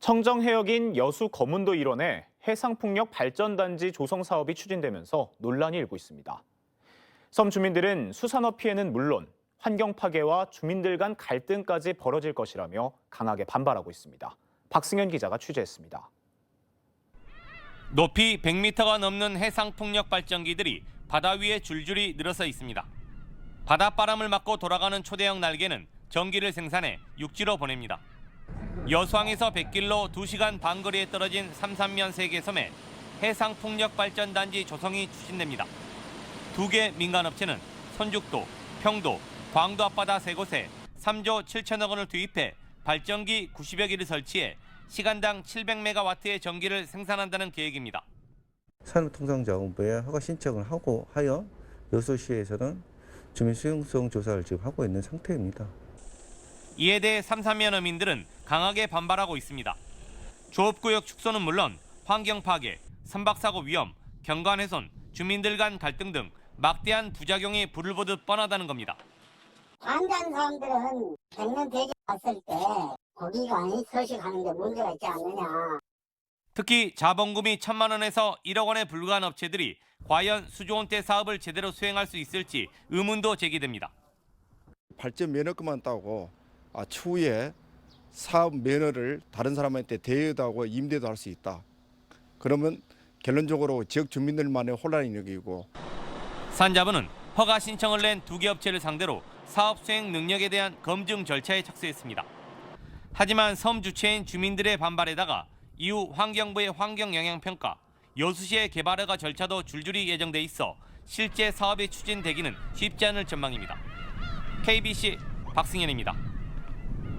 청정 해역인 여수 거문도 일원에 해상풍력 발전단지 조성 사업이 추진되면서 논란이 일고 있습니다. 섬 주민들은 수산업 피해는 물론 환경 파괴와 주민들 간 갈등까지 벌어질 것이라며 강하게 반발하고 있습니다. 박승현 기자가 취재했습니다. 높이 100m가 넘는 해상 풍력 발전기들이 바다 위에 줄줄이 늘어서 있습니다. 바닷바람을 맞고 돌아가는 초대형 날개는 전기를 생산해 육지로 보냅니다. 여수항에서 100길로 2시간 반 거리에 떨어진 삼산면 세계섬에 해상 풍력 발전 단지 조성이 추진됩니다. 두 개 민간업체는 선죽도, 평도, 광도 앞바다 세 곳에 3조 7천억 원을 투입해 발전기 90여 개를 설치해 시간당 700메가와트의 전기를 생산한다는 계획입니다. 산업통상자원부에 허가 신청을 하고 하여 여수시에서는 주민 수용성 조사를 지금 하고 있는 상태입니다. 이에 대해 삼산면 어민들은 강하게 반발하고 있습니다. 조업구역 축소는 물론 환경 파괴, 선박사고 위험, 경관 훼손, 주민들 간 갈등 등 막대한 부작용이 불을 보듯 뻔하다는 겁니다. 반대하는 사람들은 백년 대게 봤을 때 고기가 서식하는데 문제가 있지 않느냐. 특히 자본금이 천만 원에서 1억 원에 불과한 업체들이 과연 수조원대 사업을 제대로 수행할 수 있을지 의문도 제기됩니다. 발전 면허권만 따고 아, 추후에 사업 면허를 다른 사람한테 대여도 하고 임대도 할 수 있다. 그러면 결론적으로 지역 주민들만의 혼란이 여기고 산자부는 허가 신청을 낸 두 개 업체를 상대로 사업 수행 능력에 대한 검증 절차에 착수했습니다. 하지만 섬 주체인 주민들의 반발에다가 이후 환경부의 환경 영향 평가, 여수시의 개발 허가 절차도 줄줄이 예정돼 있어 실제 사업이 추진되기는 쉽지 않을 전망입니다. KBC 박승현입니다.